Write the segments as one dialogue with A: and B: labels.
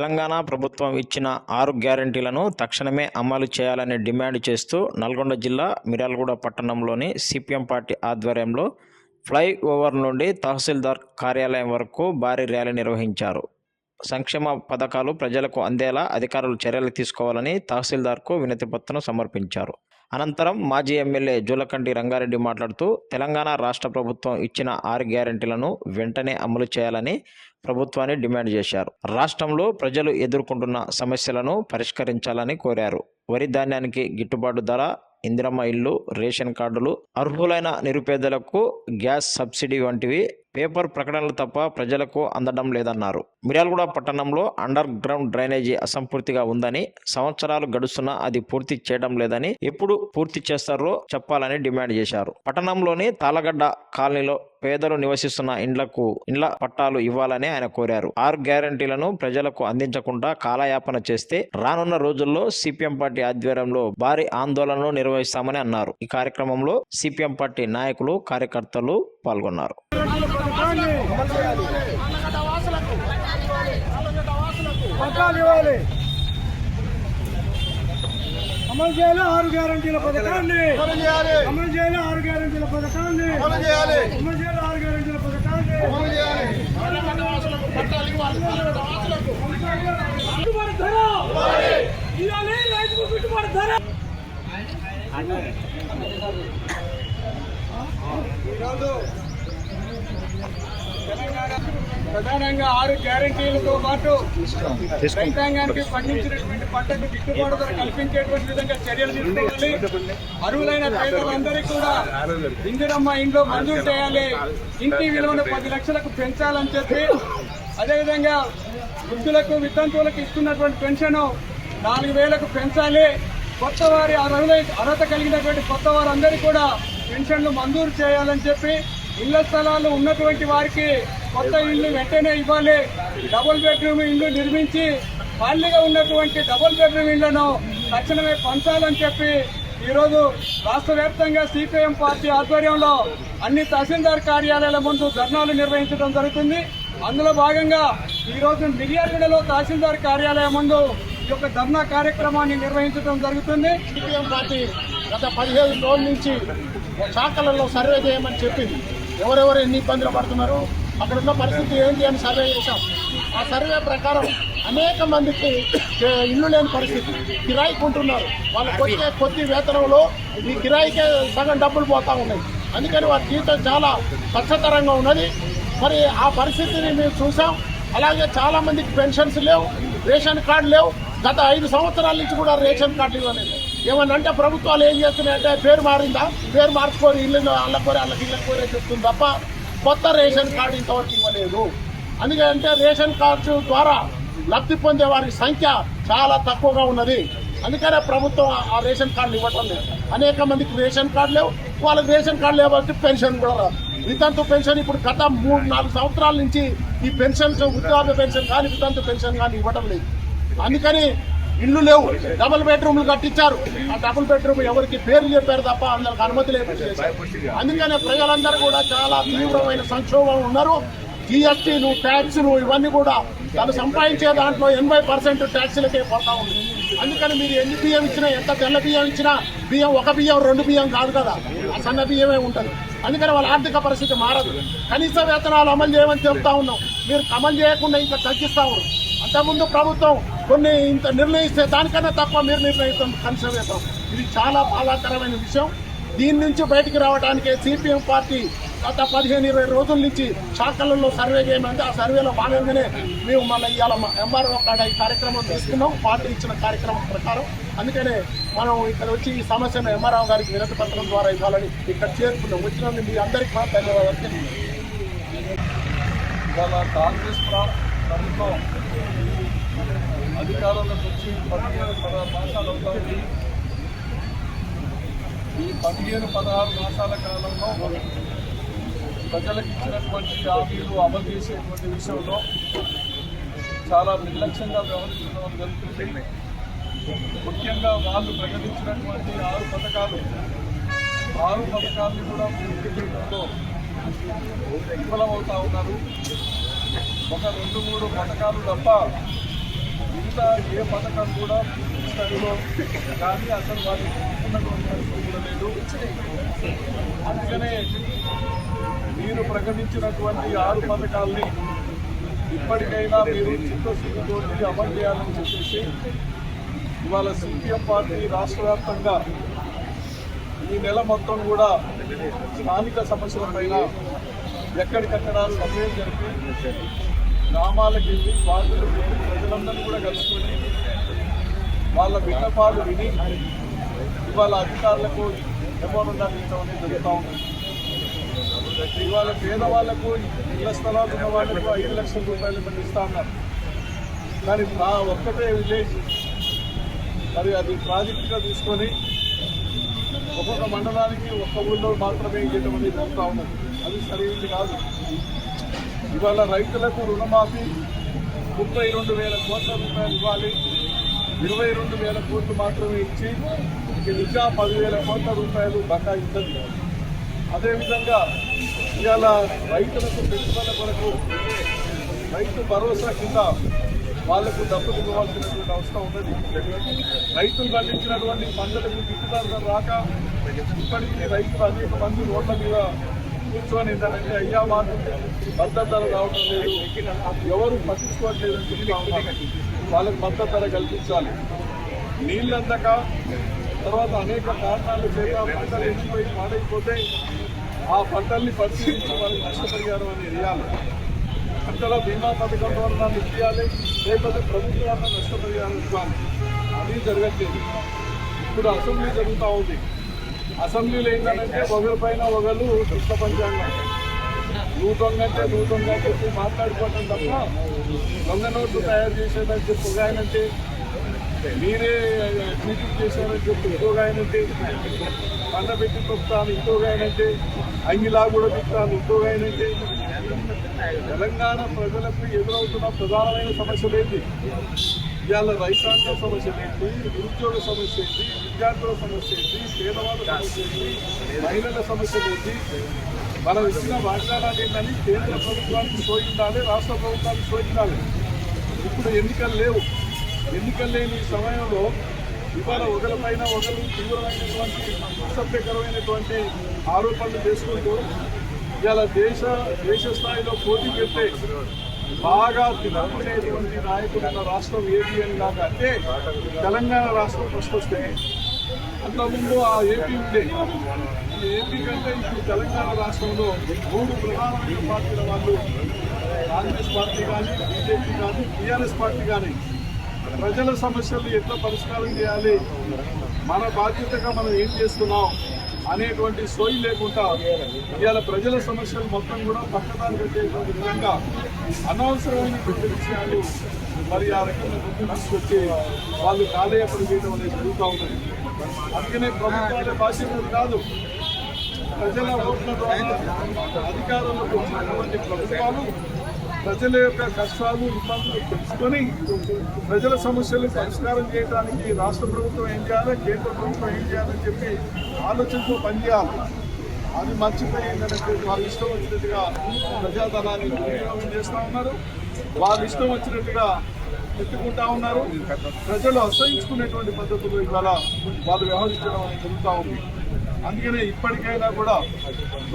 A: తెలంగాణ ప్రభుత్వం ఇచ్చిన ఆరు గ్యారంటీలను తక్షణమే అమలు చేయాలని డిమాండ్ చేస్తూ నల్గొండ జిల్లా మిర్యాలగూడ పట్టణంలోని సిపిఎం పార్టీ ఆధ్వర్యంలో ఫ్లై ఓవర్ నుండి తహసీల్దార్ కార్యాలయం వరకు భారీ ర్యాలీ నిర్వహించారు. సంక్షేమ పథకాలు ప్రజలకు అందేలా అధికారులు చర్యలు తీసుకోవాలని తహసీల్దార్కు వినతిపత్రం సమర్పించారు. అనంతరం మాజీ ఎమ్మెల్యే జూలకంటి రంగారెడ్డి మాట్లాడుతూ తెలంగాణ రాష్ట్ర ప్రభుత్వం ఇచ్చిన ఆరు గ్యారెంటీలను వెంటనే అమలు చేయాలని ప్రభుత్వాన్ని డిమాండ్ చేశారు. రాష్ట్రంలో ప్రజలు ఎదుర్కొంటున్న సమస్యలను పరిష్కరించాలని కోరారు. వరి ధాన్యానికి గిట్టుబాటు ధర ఇందిరమ్మ ఇల్లు రేషన్ కార్డులు అర్హులైన నిరుపేదలకు గ్యాస్ సబ్సిడీ వంటివి పేపర్ ప్రకటనలు తప్ప ప్రజలకు అందడం లేదన్నారు. మిర్యాలగూడ పట్టణంలో అండర్ గ్రౌండ్ డ్రైనేజీ అసంపూర్తిగా ఉందని సంవత్సరాలు గడుస్తున్నా అది పూర్తి చేయడం లేదని ఎప్పుడు పూర్తి చేస్తారో చెప్పాలని డిమాండ్ చేశారు. పట్టణంలోని తాళగడ్డ కాలనీలో పేదలు నివసిస్తున్న ఇండ్లకు ఇండ్ల పట్టాలు ఇవ్వాలని ఆయన కోరారు. ఆరు గ్యారంటీలను ప్రజలకు అందించకుండా కాలయాపన చేస్తే రానున్న రోజుల్లో సిపిఎం పార్టీ ఆధ్వర్యంలో భారీ ఆందోళనలు నిర్వహిస్తామని అన్నారు. ఈ కార్యక్రమంలో సిపిఎం పార్టీ నాయకులు కార్యకర్తలు పాల్గొన్నారు.
B: పట్టాలు ఇవ్వాలి అమలు చేయాలి ఆరు గ్యారంటీల పథకాన్ని
C: అమలు చేయాలి
B: ఆరు గ్యారంటీల పథకాన్ని
C: అమలు చేయాలి
B: ఆరు గ్యారంటీల పథకాన్ని రైతుకు ప్రధానంగా ఆరు గ్యారంటీలతో పాటు రైతాంగానికి పండించినటువంటి పంటకు గిట్టుబాటు ధర కల్పించేటువంటి విధంగా చర్యలు తీసుకోవాలి. అర్హులైన పేదలందరికీ కూడా ఇందిరమ్మ ఇంట్లో మంజూరు చేయాలి. ఇంటి విలువను పది లక్షలకు పెంచాలని చెప్పి అదేవిధంగా వృద్ధులకు వితంతువులకు ఇస్తున్నటువంటి పెన్షన్ నాలుగు వేలకు పెంచాలి. కొత్త వారి అర్హులై అర్హత కలిగినటువంటి కొత్త వారందరికీ కూడా పెన్షన్లు మంజూరు చేయాలని చెప్పి ఇళ్ళ స్థలాలు ఉన్నటువంటి వారికి కొత్త ఇల్లు వెంటనే ఇవ్వాలి. డబుల్ బెడ్రూమ్ ఇల్లు నిర్మించి ఖాళీగా ఉన్నటువంటి డబుల్ బెడ్రూమ్ ఇళ్ళను తక్షణమే పంచాలని చెప్పి ఈరోజు రాష్ట్ర వ్యాప్తంగా సిపిఎం పార్టీ ఆధ్వర్యంలో అన్ని తహసీల్దార్ కార్యాలయాల ముందు ధర్నాలు నిర్వహించడం జరుగుతుంది. అందులో భాగంగా ఈరోజు మిర్యాలగూడలో తహసీల్దార్ కార్యాలయం ముందు ఈ యొక్క ధర్నా కార్యక్రమాన్ని నిర్వహించడం జరుగుతుంది.
C: సిపిఎం పార్టీ గత పదిహేను రోజుల నుంచి శాఖలలో సర్వే చేయమని చెప్పింది. ఎవరెవరు ఎన్ని ఇబ్బందులు పడుతున్నారు? అక్కడ ఉన్న పరిస్థితి ఏంటి అని సర్వే చేశాం. ఆ సర్వే ప్రకారం అనేక మందికి ఇల్లు లేని పరిస్థితి. కిరాయికి ఉంటున్నారు వాళ్ళకి వచ్చే కొద్ది వేతనంలో ఈ కిరాయికే సగం డబ్బులు పోతా ఉన్నాయి. అందుకని వారి జీవితం చాలా కష్టతరంగా ఉన్నది. మరి ఆ పరిస్థితిని మేము చూసాం అలాగే చాలామందికి పెన్షన్స్ లేవు రేషన్ కార్డు లేవు. గత ఐదు సంవత్సరాల నుంచి కూడా రేషన్ కార్డు ఇవ్వలేదు. ఏమన్నా అంటే ప్రభుత్వాలు ఏం చేస్తున్నాయంటే పేరు మారిందా? పేరు మార్చుకొని ఇల్లు అల్ల అల్లకి వాళ్ళకి కోరే చెప్తుంది తప్ప కొత్త రేషన్ కార్డు ఇంతవరకు ఇవ్వలేదు. అందుకంటే రేషన్ కార్డు ద్వారా లబ్ధి పొందే వారి సంఖ్య చాలా తక్కువగా ఉన్నది. అందుకనే ప్రభుత్వం ఆ- రేషన్ కార్డులు ఇవ్వటం లేదు. అనేక మందికి రేషన్ కార్డు లేవు. వాళ్ళకి రేషన్ కార్డు లేకపోతే పెన్షన్ కూడా రాదు. వితంతు పెన్షన్ ఇప్పుడు గత మూడు నాలుగు సంవత్సరాల నుంచి ఈ పెన్షన్స్ వృద్ధాప్య పెన్షన్ కానీ వితంతు పెన్షన్ కానీ ఇవ్వటం లేదు. అందుకని ఇల్లు లేవు. డబుల్ బెడ్రూమ్లు కట్టించారు. ఆ డబుల్ బెడ్రూమ్ ఎవరికి పేరు చెప్పారు తప్ప అందరికి అనుమతి లేకుండా అందుకనే ప్రజలందరూ కూడా చాలా తీవ్రమైన సంక్షోభం ఉన్నారు. జిఎస్టీలు ట్యాక్సులు ఇవన్నీ కూడా తను సంపాదించే దాంట్లో ఎనభై పర్సెంట్ ట్యాక్సులకే పోతా ఉంది. అందుకని మీరు ఎన్ని బియ్యం ఇచ్చినా ఎంత తెల్ల బియ్యం ఇచ్చినా బియ్యం ఒక బియ్యం రెండు బియ్యం కాదు కదా. ఆ సన్న బియ్యమే ఉంటుంది. అందుకని వాళ్ళ ఆర్థిక పరిస్థితి మారదు. కనీస వేతనాలు అమలు చేయమని చెప్తా ఉన్నాం. మీరు అమలు చేయకుండా ఇంకా తగ్గిస్తా ఉన్నారు. అంతకుముందు ప్రభుత్వం కొన్ని ఇంత నిర్ణయిస్తే దానికన్నా తక్కువ మీరు నిర్ణయిస్తాం కనీస ఇది చాలా బాధాకరమైన విషయం. దీని నుంచి బయటికి రావడానికి సిపిఎం పార్టీ గత పదిహేను ఇరవై రోజుల నుంచి శాఖలలో సర్వే చేయమంటే ఆ సర్వేలో భాగంగానే మేము మళ్ళీ ఇవాళ ఎంఆర్ఓ కాడ ఈ కార్యక్రమం తీసుకున్నాం. పార్టీ ఇచ్చిన కార్యక్రమం ప్రకారం. అందుకనే మనం ఇక్కడ వచ్చి ఈ సమస్యను ఎంఆర్ఓ గారికి వినతి పత్రం ద్వారా ఇవ్వాలని ఇక్కడ చేరుకున్నాం. వచ్చిన మీ అందరికీ కూడా ధన్యవాదాలు.
D: ఇవాళ కాంగ్రెస్ ప్రభుత్వం అధికారంలోకి వచ్చి పదిహేను పదహారు మాసాలు అవుతాయి ఈ పదిహేను పదహారు మాసాల కాలంలో ప్రజలకు ఇచ్చినటువంటి హామీలు అమలు చేసేటువంటి విషయంలో చాలా నిర్లక్ష్యంగా వ్యవహరించడం జరుగుతుంది ముఖ్యంగా వాళ్ళు ప్రకటించినటువంటి ఆరు పథకాలు ఆరు పథకాలను కూడా పూర్తి చేయడంలో విఫలమవుతా ఉన్నారు ఒక రెండు మూడు పథకాలు తప్ప ఏ పథకం కూడా స్థాయిలో కానీ అసలు వాళ్ళు కూడా లేదు. అందుకనే మీరు ప్రకటించినటువంటి ఆరు పథకాల్ని ఇప్పటికైనా మీరు చిత్తశుద్ధితో అమలు చేయాలని చెప్పేసి ఇవాళ సిపిఎం పార్టీ రాష్ట్ర వ్యాప్తంగా ఈ నెల మొత్తం కూడా స్థానిక సమస్యల పైన ఎక్కడికక్కడ సమయం జరిపి గ్రామాలకు వెళ్ళి బాధితులు ప్రజలందరినీ కూడా కలుసుకొని వాళ్ళ విన్నపాలు విని ఇవాళ అధికారులకు మెమోరండాలు ఇవ్వడం జరుగుతూ ఉంటుంది ఇవాళ పేదవాళ్ళకు ఇళ్ళ స్థలాలు ఉన్న వాళ్ళకు ఐదు లక్షల రూపాయలు మంది ఇస్తా ఉన్నారు. కానీ నా ఒక్కటే విలేజ్ మరి అది ప్రాజెక్టుగా తీసుకొని ఒక్కొక్క మండలానికి ఒక్క ఊళ్ళో మాత్రమే ఇవ్వడం అనేది జరుగుతూ ఉన్నది. అది సరైనది కాదు. ఇవాళ రైతులకు రుణమాఫీ ముప్పై రెండు వేల కోట్ల రూపాయలు ఇవ్వాలి. ఇరవై రెండు వేల కోట్లు మాత్రమే ఇచ్చి ఇంకా పదివేల కోట్ల రూపాయలు బకాయి ఉన్నది అదేవిధంగా ఇవాళ రైతులకు పెట్టుబడుల కొరకు రైతు భరోసా కింద వాళ్ళకు డబ్బులు ఇవ్వాల్సినటువంటి అవసరం ఉన్నది. రైతులు పండించినటువంటి పంటలకు గిట్టుబాటు రాక ఇప్పటికీ రైతులు అనేక మంది రోడ్ల మీద కూర్చొని ఏంటంటే అయ్యా మాకు మద్దతు ధర రావడం లేదు. ఎవరు పట్టించుకోవట్లేదు వాళ్ళకి మద్దతు ధర కల్పించాలి. నీళ్ళు అందక తర్వాత అనేక కారణాలు చేత పంటలు ఎండిపోయి పాడైపోతే ఆ పంటల్ని పరిశీలించి వాళ్ళకి నష్టపరిహారం అని ఇవ్వాలి. పంటల బీమా పథకం ద్వారా ఇవ్వాలి లేకపోతే ప్రభుత్వాన్ని నష్టపరిహారం ఇవ్వాలి. అది జరగట్లేదు. ఇప్పుడు అసెంబ్లీ జరుగుతూ ఉంది. అసెంబ్లీలో ఏంటంటే ఒకరి పైన ఒకరు కృష్ణ పంచాంగం నువ్వు దొంగ అంటే నువ్వు దొంగ అని చెప్పి మాట్లాడుకోవటం తప్ప దొంగ నోట్లు తయారు చేసేదని చెప్పి ఒక ఆయన అంటే మీరే చీటింగ్ చేశారని చెప్పి ఇంకొక ఆయన అంటే పంట పెట్టి తొక్కుతాను ఇంకొక ఆయన అంటే అంగిలా కూడా తిప్పుతాను ఇంకొక ఆయన అంటే తెలంగాణ ప్రజలకు ఎదురవుతున్న ప్రధానమైన సమస్యలు ఏంటి? ఇవాళ రైతాంగ సమస్య ఏంటి? నిరుద్యోగ సమస్య ఏంటి? విద్యార్థుల సమస్య ఏంటి? పేదవాళ్ళ సమస్య ఏంటి? మహిళల సమస్యలు ఏంటి? మనం ఇచ్చిన వాగ్దానాలు ఏంటని కేంద్ర ప్రభుత్వానికి సోయించాలి రాష్ట్ర ప్రభుత్వానికి సోయించాలి ఇప్పుడు ఎన్నికలు లేవు. ఎన్నికలు లేని ఈ సమయంలో ఇవాళ ఒకరిపైన ఒకరు తీవ్రమైనటువంటి అసభ్యకరమైనటువంటి ఆరోపణలు చేసుకుంటూ ఇవాళ దేశ దేశ స్థాయిలో పోటీ పెట్టే బాగా తిరుగుకునేటువంటి నాయకుడు ఉన్న రాష్ట్రం ఏపీ అని నాకు అంటే తెలంగాణ రాష్ట్రం ఫస్ట్ వస్తే అంతకుముందు ఆ ఏపీ ఉండే. ఏపీ కంటే ఇప్పుడు తెలంగాణ రాష్ట్రంలో మూడు ప్రధానమైన పార్టీల వాళ్ళు కాంగ్రెస్ పార్టీ కానీ బీజేపీ కానీ టీఆర్ఎస్ పార్టీ కానీ. ప్రజల సమస్యలు ఎట్లా పరిష్కారం చేయాలి? మన బాధ్యతగా మనం ఏం చేస్తున్నాం? అనేటువంటి సోయి లేకుండా ఇవాళ ప్రజల సమస్యలు మొత్తం కూడా పక్కదారి పెట్టేటువంటి విధంగా అనవసరమైనటువంటి విషయాలు మరి ఆ రకంగా ముందు వాళ్ళు కాలేయపడి చేయడం అనేది జరుగుతూ ఉన్నది. అందుకనే ప్రభుత్వాల భాషలు కాదు ప్రజల ఓట్ల ద్వారా అధికారంలోకి వచ్చినటువంటి ప్రభుత్వాలు ప్రజల యొక్క కష్టాలు ఇబ్బందులు తెలుసుకొని ప్రజల సమస్యలు పరిష్కారం చేయడానికి రాష్ట్ర ప్రభుత్వం ఏం చేయాలి కేంద్ర ప్రభుత్వం ఏం చేయాలని చెప్పి ఆలోచనతో పనిచేయాలి. అది మర్చిపోయి ఏంటంటే వాళ్ళు ఇష్టం వచ్చినట్టుగా ప్రజాధనాన్ని దుర్వినియోగం చేస్తూ ఉన్నారు. వాళ్ళు ఇష్టం వచ్చినట్టుగా ఎత్తుకుంటా ఉన్నారు. ప్రజలు అసహించుకునేటువంటి పద్ధతులు ఇవాళ వాళ్ళు వ్యవహరించడం అనేది జరుగుతూ ఉంది. అందుకనే ఇప్పటికైనా కూడా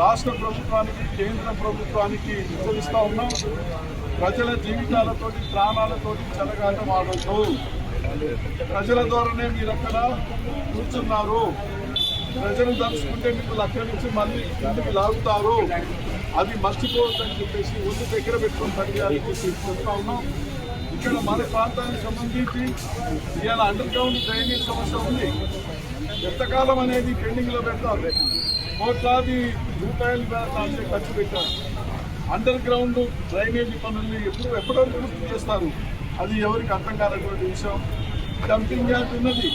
D: రాష్ట్ర ప్రభుత్వానికి కేంద్ర ప్రభుత్వానికి హెచ్చరిస్తూ ఉన్నాం. ప్రజల జీవితాలతోటి ప్రాణాలతోటి చెలగాటం ఆడద్దు. ప్రజల ద్వారానే మీరు అక్కడ కూర్చున్నారు. ప్రజలు తలుచుకుంటే మీకు అక్కడి నుంచి మళ్ళీ కిందకి లాగుతారు. అది మర్చిపోవద్దని చెప్పేసి ఒళ్ళు దగ్గర పెట్టుకొని పనిచేయాలని చెప్తా ఉన్నాం. ఇక్కడ మన ప్రాంతానికి సంబంధించి ఇవాళ అండర్ గ్రౌండ్ డ్రైనేజ్ సమస్య ఉంది. ఎంతకాలం అనేది పెండింగ్లో పెడతారు కోట్లాది రూపాయలు దాంట్లో ఖర్చు పెట్టారు అండర్ గ్రౌండ్ డ్రైనేజీ పనుల్ని ఎప్పుడు ఎప్పటివరకు పూర్తి చేస్తారు. అది ఎవరికి అర్థం కానటువంటి విషయం. డంపింగ్ యార్డ్ ఉన్నది.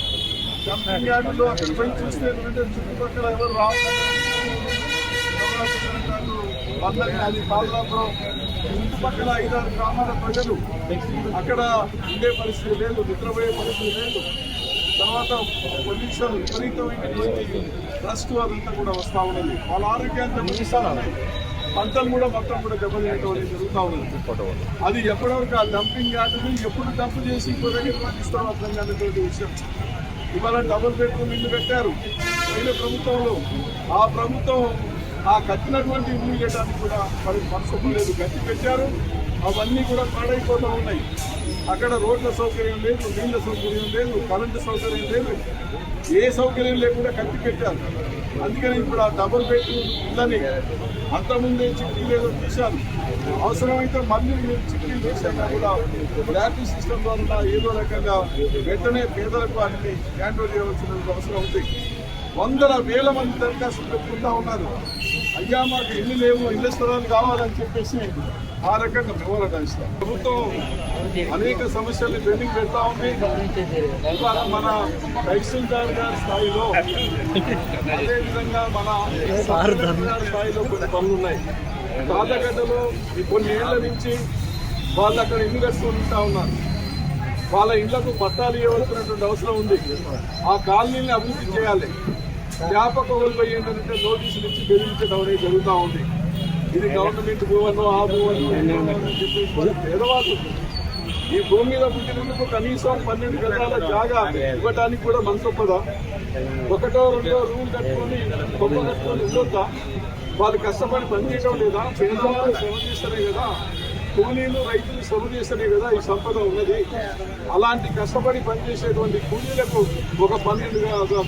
D: డంపింగ్ యార్డులో అక్కడ పోయి చూస్తే ఏంటంటే చుట్టుపక్కల ఎవరు రావాలి వందలు కానీ పాల్లాపురం చుట్టుపక్కల ఐదారు గ్రామాల ప్రజలు అక్కడ ఉండే పరిస్థితి లేదు నిద్రపోయే పరిస్థితి లేదు. తర్వాత పొల్యూషన్ విపరీతమైనటువంటి ట్రస్ట్ అదంతా కూడా వస్తూ ఉన్నది. వాళ్ళ ఆరోగ్యాన్ని దెబ్బతీస్తా పంటలు కూడా మొత్తం కూడా దెబ్బతినేయడం అనేది జరుగుతూ ఉన్నది. అది ఎప్పటివరకు ఆ డంపింగ్ యార్డుని ఎప్పుడు డంప్ చేసి ఇంకో దగ్గర పండిస్తాం అర్థం కానిటువంటి విషయం. ఇవాళ డబుల్ బెడ్రూమ్ ఇల్లు పెట్టారు పైన ప్రభుత్వంలో ఆ ప్రభుత్వం ఆ కట్టినటువంటి ఇల్లు చేయడానికి కూడా మరి మనసు లేదు. గట్టి పెట్టారు. అవన్నీ కూడా పాడైపోతూ ఉన్నాయి. అక్కడ రోడ్ల సౌకర్యం లేదు నీళ్ళ సౌకర్యం లేదు కరెంటు సౌకర్యం లేదు. ఏ సౌకర్యం లేకుండా కట్టి పెట్టారు. అందుకని ఇప్పుడు ఆ డబుల్ బెడ్రూమ్ ఇళ్ళని అంతకుముందే చిట్టీలు ఏదో తీశారు. అవసరమైతే మళ్ళీ మీరు చిట్టీలు తీసాక కూడా బ్లాక్ సిస్టమ్ ద్వారా ఏదో రకంగా వెంటనే పేదలకు అన్ని హ్యాండ్ ఓవర్ చేయవలసిన అవసరం ఉంది. వందల వేల మంది దరఖాస్తులు పెట్టుకుంటా ఉన్నారు. అయ్యా మాకు ఇల్లు లేవు ఇళ్ళ స్థలాలు కావాలని చెప్పేసి ఆ రకంగా ఇస్తాం ప్రభుత్వం అనేక సమస్యల్ని పెండింగ్ పెడతా ఉంది. మన తహసీల్దార్ గారి స్థాయిలో అదేవిధంగా మన గారి స్థాయిలో కొన్ని పనులు ఉన్నాయి. తాతగడ్డలో ఈ కొన్ని ఏళ్ళ నుంచి వాళ్ళు అక్కడ ఇల్లు కట్టుకుంటా ఉన్నారు. వాళ్ళ ఇళ్ళకు పట్టాలు ఇవ్వాల్సినటువంటి అవసరం ఉంది. ఆ కాలనీని అభివృద్ధి చేయాలి. వ్యాపక వదిలిపై ఏంటంటే నోటీసులు ఇచ్చి బెదిరించడం అనేది జరుగుతూ ఉంది. ఇది గవర్నమెంట్ భూవను ఆ భూవను పేదవాళ్ళు ఈ భూమి మీద పుట్టినందుకు కనీసం పన్నెండు గజాల జాగా ఇవ్వడానికి కూడా మనసొప్పదా ఒకటో రెండో రూమ్ కట్టుకొని గొప్ప కట్టుకొని ఉండొద్దా? వాళ్ళు కష్టపడి పనిచేయడం లేదా? పేదవాళ్ళు శ్రమ చేస్తారే కదా కూలీలు రైతులు శ్రమ చేస్తేనే కదా ఈ సంపద ఉన్నది. అలాంటి కష్టపడి పనిచేసేటువంటి కూలీలకు ఒక పన్నెండు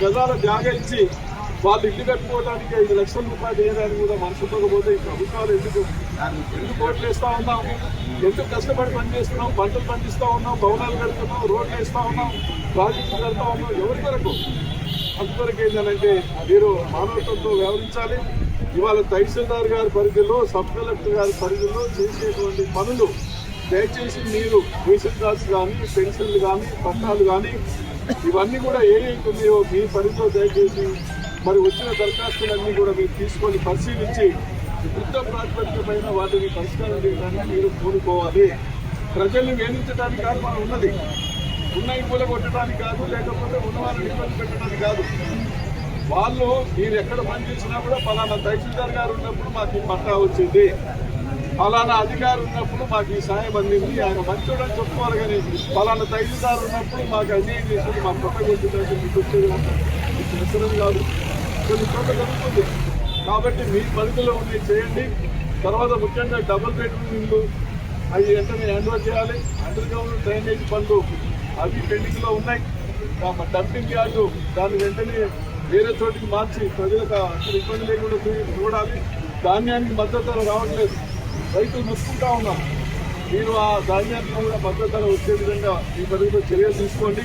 D: గజాల జాగా ఇచ్చి వాళ్ళు ఇల్లు కట్టుకోవడానికి ఐదు లక్షల రూపాయలు వేయడానికి కూడా మనసు ఈ ప్రభుత్వాలు ఎందుకు? ఎందుకు ఓట్లు వేస్తూ ఉన్నాం? ఎందుకు కష్టపడి పనిచేస్తున్నాం? పంటలు పండిస్తూ ఉన్నాం భవనాలు కడుతున్నాం రోడ్లు వేస్తూ ఉన్నాం ప్రాజెక్టులు కడతా ఉన్నాం. ఎవరి వరకు అంతవరకు ఏంటంటే మీరు మానవత్వంతో వ్యవహరించాలి. ఇవాళ తహసీల్దార్ గారి పరిధిలో సబ్ కలెక్టర్ గారి పరిధిలో చేసేటువంటి పనులు దయచేసి మీరు రేషన్ కార్డ్స్ కానీ పెన్షన్లు కానీ పట్టాలు కానీ ఇవన్నీ కూడా ఏ ఉన్నాయో మీ పరిధిలో దయచేసి మరి వచ్చిన దరఖాస్తులన్నీ కూడా మీరు తీసుకొని పరిశీలించి యుద్ధ ప్రాతిపదిక పైన వాటిని పరిష్కారం చేయడానికి మీరు కోరుకోవాలి ప్రజల్ని వేధించడానికి కాదు మనం ఉన్నది. ఉన్నాయి పూల కొట్టడానికి కాదు లేకపోతే ఉన్న వాళ్ళని ఇబ్బంది పెట్టడానికి కాదు. వాళ్ళు మీరు ఎక్కడ పనిచేసినా కూడా ఫలానా తహసీల్దార్ గారు ఉన్నప్పుడు మాకు ఈ పట్టా వచ్చింది. ఫలానా అధికారి ఉన్నప్పుడు మాకు ఈ సాయం అందింది. ఆయన మంచోడని చెప్పుకోవాలి కానీ ఫలానా తహసీల్దార్ ఉన్నప్పుడు మాకు అన్యాయం చేసింది మా పట్ట కొట్టిందంటే మీకు వచ్చేది కాదు. అవసరం కాదు. కొన్ని చోట్ల జరుగుతుంది. కాబట్టి మీ పరిధిలో ఉండి చేయండి. తర్వాత ముఖ్యంగా డబుల్ బెడ్రూమ్ ఇల్లు అవి వెంటనే హ్యాండ్ ఓవర్ చేయాలి. అండర్ గ్రౌండ్ డ్రైనేజ్ పనులు అవి పెండింగ్లో ఉన్నాయి. డంపింగ్ యార్డు దాన్ని వెంటనే వేరే చోటికి మార్చి ప్రజలకు అక్కడ ఇబ్బంది లేకుండా చూడాలి. ధాన్యానికి మద్దతు ధర రావట్లేదు. రైతులు మొత్తుకుంటా ఉన్నాం మీరు ఆ ధాన్యానికి కూడా మద్దతు ధర వచ్చే విధంగా ఈ పరిధిలో చర్యలు తీసుకోండి.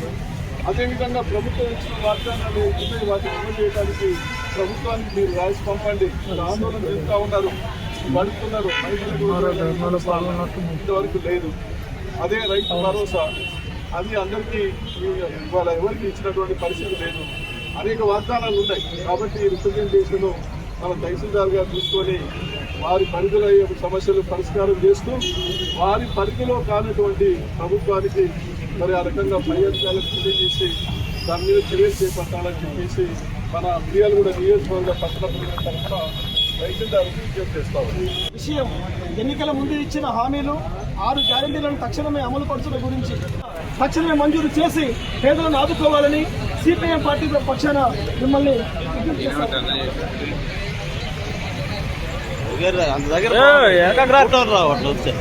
D: అదేవిధంగా ప్రభుత్వం ఇచ్చిన వాగ్దానాలు ఉన్నాయి వాటిని అమలు చేయడానికి ప్రభుత్వానికి మీరు రాసి పంపండి. ఆందోళన చేస్తూ ఉన్నారు. పడుతున్నారు. ఇంతవరకు లేదు. అదే రైతు భరోసా. అది అందరికీ ఇవాళ ఎవరికి ఇచ్చినటువంటి పరిస్థితి లేదు. అనేక వాగ్దానాలు ఉన్నాయి. కాబట్టి ఈ రిప్రజెంటేషన్ మన తహసీల్దార్ గారు చూసుకొని వారి పరిధిలో అయ్యే సమస్యలు పరిష్కారం చేస్తూ వారి పరిధిలో కానటువంటి ప్రభుత్వానికి మరి ఆ రకంగా పై అధికారులకు తెలియజేసి దాని మీద చర్యలు చేపట్టాలని చెప్పేసి మన మిర్యాలగూడ నియోజకవర్గ పట్టణ ప్రజల తరఫున తహసీల్దార్కి విజ్ఞప్తి
E: విషయం ఎన్నికల ముందు ఇచ్చిన హామీలు ఆరు గ్యారంటీలను తక్షణమే అమలు పరచడం గురించి తక్షణమే మంజూరు చేసి పేదలను ఆదుకోవాలని సిపిఎం పార్టీ పక్షాన మిమ్మల్ని విజ్ఞప్తి చేస్తాం.
F: అంత దగ్గర ఫోటోలు రావు అట్లా వస్తే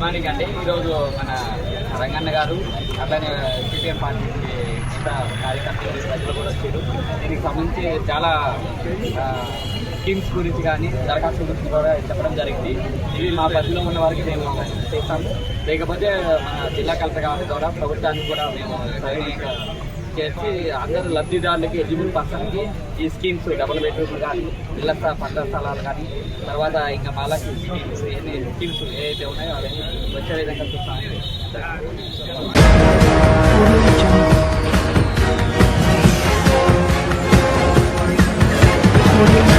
G: మార్నింగ్ అండి ఈరోజు మన రంగన్న గారు అట్లానే సిపిఎం పార్టీ మిగతా కార్యకర్తలు ప్రజలు కూడా వచ్చారు. దీనికి సంబంధించి చాలా స్కీమ్స్ గురించి కానీ దరఖాస్తు గురించి కూడా చెప్పడం జరిగింది. ఇవి మా పరిధిలో ఉన్న వారికి మేము చేస్తాము. లేకపోతే మన జిల్లా కలెక్టర్ గారి ద్వారా ప్రభుత్వానికి కూడా మేము చేసి అందరు లబ్ధిదారులకి ఎలిజిబుల్ పర్సన్కి ఈ స్కీమ్స్ డబుల్ బెడ్రూమ్ కానీ ఇళ్ళ పంట స్థలాలు కానీ తర్వాత ఇంకా మాలకి స్కీమ్స్ ఎన్ని స్కీమ్స్ ఏవైతే ఉన్నాయో అవన్నీ వచ్చే విధంగా చూస్తాము
H: Thank you.